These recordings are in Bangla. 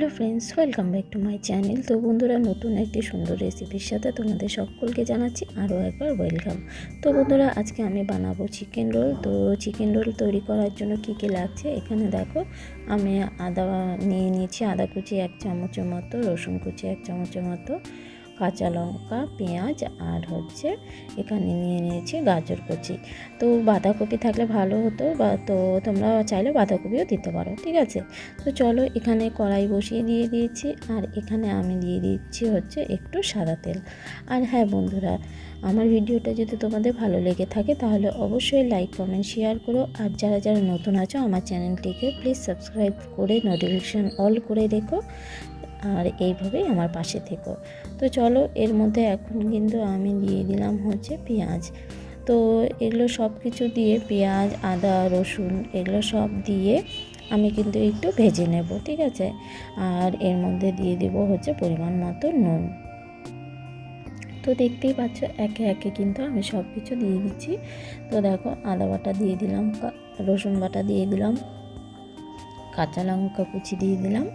Hello friends, welcome back to my channel. তো বন্ধুরা, নতুন একটি সুন্দর রেসিপির সাথে তোমাদের সকলকে জানাচ্ছি আরও একবার ওয়েলকাম। তো বন্ধুরা, আজকে আমি বানাবো চিকেন রোল। তো চিকেন রোল তৈরি করার জন্য কি কী লাগছে? এখানে দেখো, আমি আদা নিয়ে নিয়েছি, আদা কুচি এক চামচের মতো, রসুন কুচি এক চামচের মতো কাঁচা লঙ্কা, পেঁয়াজ আর হচ্ছে এখানে নিয়ে নিয়েছি গাজর কুচি। তো বাঁধাকপি থাকলে ভালো হতো বা তো তোমরা চাইলে বাঁধাকপিও দিতে পারো, ঠিক আছে? তো চলো এখানে কড়াই বসিয়ে দিয়ে দিয়েছি আর এখানে আমি দিয়ে দিচ্ছি হচ্ছে একটু সাদা তেল। আর হ্যাঁ বন্ধুরা, আমার ভিডিওটা যদি তোমাদের ভালো লেগে থাকে তাহলে অবশ্যই লাইক, কমেন্ট, শেয়ার করো। আর যারা যারা নতুন আছো আমার চ্যানেলটিকে প্লিজ সাবস্ক্রাইব করে নোটিফিকেশান অল করে রেখো। আর এইভাবেই আমার পাশে থেকো। তো চলো, এর মধ্যে এখন কিন্তু আমি দিয়ে দিলাম হচ্ছে পেঁয়াজ। তো এগুলো সব কিছু দিয়ে পেঁয়াজ, আদা, রসুন এগুলো সব দিয়ে আমি কিন্তু একটু ভেজে নেব, ঠিক আছে? আর এর মধ্যে দিয়ে দেব হচ্ছে পরিমাণ মতো নুন। তো দেখতেই পাচ্ছ, একে একে কিন্তু আমি সব কিছু দিয়ে দিচ্ছি। তো দেখো, আদা বাটা দিয়ে দিলাম রসুন বাটা দিয়ে দিলাম, কাঁচা লঙ্কা কুচি দিয়ে দিলাম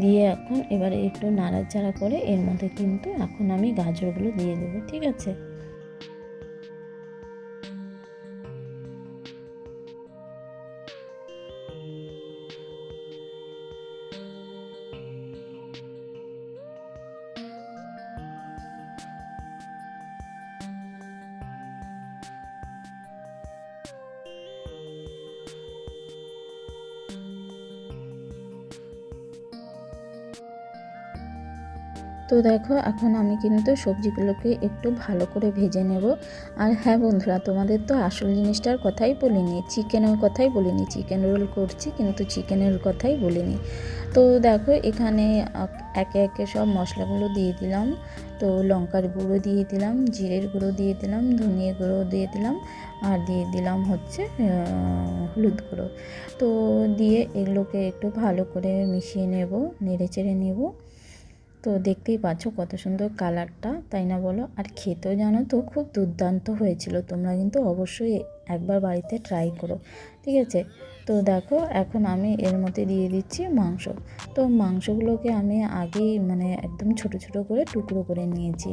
দিয়ে এখন এবারে একটু নাড়াচাড়া করে এর মধ্যে কিন্তু এখন আমি গাজরগুলো দিয়ে দেবো, ঠিক আছে? তো দেখো, এখন আমি কিন্তু সবজিগুলোকে একটু ভালো করে ভেজে নেব। আর হ্যাঁ বন্ধুরা, তোমাদের তো আসল জিনিসটার কথাই বলিনি, চিকেনের কথাই বলিনি, চিকেন রোল করছি কিন্তু চিকেনের কথাই বলিনি। তো দেখো, এখানে একে একে সব মশলাগুলো দিয়ে দিলাম। তো লঙ্কার গুঁড়ো দিয়ে দিলাম, জিরের গুঁড়ো দিয়ে দিলাম, ধনিয়া গুঁড়ো দিয়ে দিলাম, আর দিয়ে দিলাম হচ্ছে হলুদ গুঁড়ো। তো দিয়ে এগুলোকে একটু ভালো করে মিশিয়ে নেব, নেড়ে চেড়ে নেব। তো দেখতেই পাচ্ছ কত সুন্দর কালারটা, তাই না বলো? আর খেতেও জানো তো খুব দুর্দান্ত হয়েছিল, তোমরা কিন্তু অবশ্যই একবার বাড়িতে ট্রাই করো, ঠিক আছে? তো দেখো, এখন আমি এর মধ্যে দিয়ে দিচ্ছি মাংস। তো মাংসগুলোকে আমি আগেই মানে একদম ছোট ছোট করে টুকরো করে নিয়েছি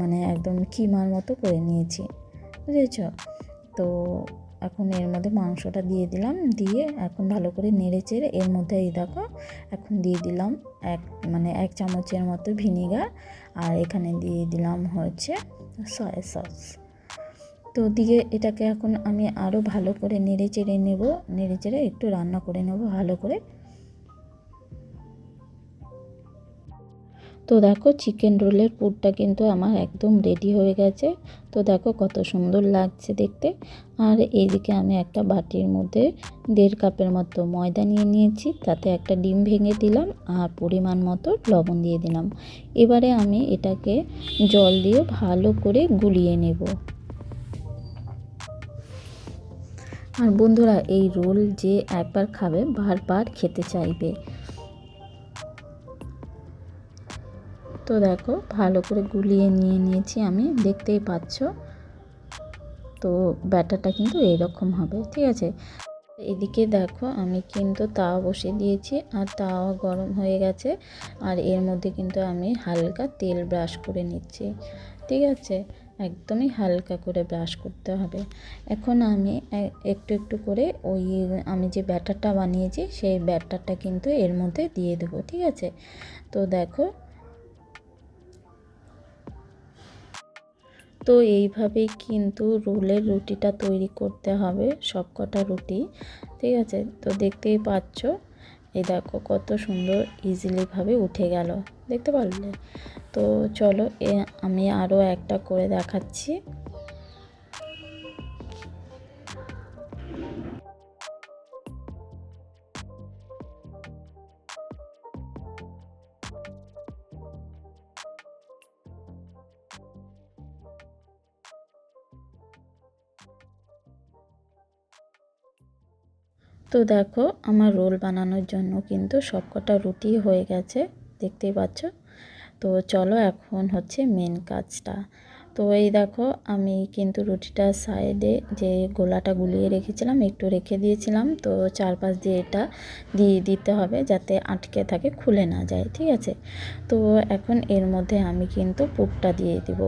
মানে একদম কিমার মতো করে নিয়েছি, বুঝেছ? তো এখন এর মধ্যে মাংসটা দিয়ে দিলাম, দিয়ে এখন ভালো করে নেড়ে চেড়ে এর মধ্যে এই দেখো এখন দিয়ে দিলাম এক মানে এক চামচের মতো ভিনিগার আর এখানে দিয়ে দিলাম হচ্ছে সয়া সস তো দিয়ে এটাকে এখন আমি আরও ভালো করে নেড়ে চেড়ে নেব, নেড়ে চেড়ে একটু রান্না করে নেব ভালো করে। তো দেখো চিকেন রোলের পুরটা কিন্তু আমার একদম রেডি হয়ে গেছে। তো দেখো কত সুন্দর লাগছে দেখতে। আর এইদিকে আমি একটা বাটির মধ্যে দেড় কাপের মতো ময়দা নিয়ে নিয়েছি, তাতে একটা ডিম ভেঙে দিলাম আর পরিমাণ মতো লবণ দিয়ে দিলাম। এবারে আমি এটাকে জল দিয়ে ভালো করে গুলিয়ে নেব। আর বন্ধুরা, এই রোল যে একবার খাবে, বারবার খেতে চাইবে। তো দেখো, ভালো করে গুলিয়ে নিয়ে নিয়েছি আমি, দেখতেই পাচ্ছ। তো ব্যাটারটা কিন্তু এইরকম হবে, ঠিক আছে? এদিকে দেখো, আমি কিন্তু তাওয়া বসিয়ে দিয়েছি, আর তাওয়া গরম হয়ে গেছে, আর এর মধ্যে কিন্তু আমি হালকা তেল ব্রাশ করে নিচ্ছি, ঠিক আছে? একদমই হালকা করে ব্রাশ করতে হবে। এখন আমি একটু একটু করে ওই, আমি যে ব্যাটারটা বানিয়েছি, সেই ব্যাটারটা কিন্তু এর মধ্যে দিয়ে দেবো, ঠিক আছে? তো দেখো তো এইভাবেই কিন্তু রোলের রুটিটা তৈরি করতে হবে, সবকটা রুটি। ঠিক আছে? তো দেখতেই পাচ্ছ? এই দেখো কত সুন্দর ইজিলিভাবে উঠে গেল। দেখতে পারলে? তো চলো আমি আরও একটা করে দেখাচ্ছি। তো দেখো, আমার রোল বানানোর জন্য কিন্তু সবকটা রুটি হয়ে গেছে, দেখতেই পাচ্ছ? তো চলো এখন হচ্ছে মেন কাজটা। তো এই দেখো, আমি কিন্তু রুটিটার সাইডে যে গোলাটা গুলিয়ে রেখেছিলাম, একটু রেখে দিয়েছিলাম। তো চারপাশ দিয়ে এটা দিয়ে দিতে হবে যাতে আটকে থাকে, খুলে না যায়, ঠিক আছে? তো এখন এর মধ্যে আমি কিন্তু পুরটা দিয়ে দিব।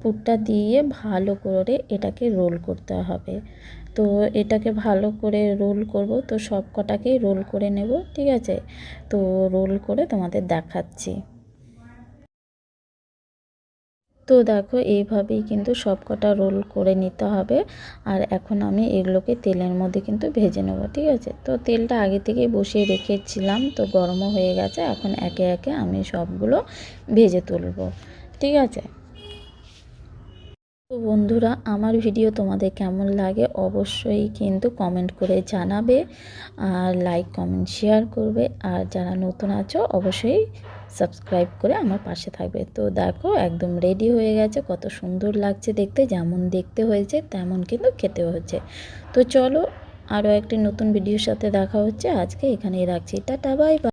পুরটা দিয়ে ভালো করে এটাকে রোল করতে হবে। তো এটাকে ভালো করে রোল করব। তো সব কটাকেই রোল করে নেব, ঠিক আছে? তো রোল করে তোমাদের দেখাচ্ছি। তো দেখো, এইভাবেই কিন্তু সব কটা রোল করে নিতে হবে। আর এখন আমি এগুলোকে তেলের মধ্যে কিন্তু ভেজে নেব, ঠিক আছে? তো তেলটা আগে থেকেই বসিয়ে রেখেছিলাম, তো গরমও হয়ে গেছে। এখন একে একে আমি সবগুলো ভেজে তুলব, ঠিক আছে? তো বন্ধুরা, আমার ভিডিও তোমাদের কেমন লাগে অবশ্যই কিন্তু কমেন্ট করে জানাবে আর লাইক কমেন্ট শেয়ার করবে। আর যারা নতুন আছো, অবশ্যই সাবস্ক্রাইব করে আমার পাশে থাকবে। তো দেখো, একদম রেডি হয়ে গেছে। কত সুন্দর লাগছে দেখতে, যেমন দেখতে হয়েছে, তেমন কিন্তু খেতে হচ্ছে। তো চলো আরও একটি নতুন ভিডিওর সাথে দেখা হচ্ছে। আজকে এখানেই রাখছি। Tata bye bye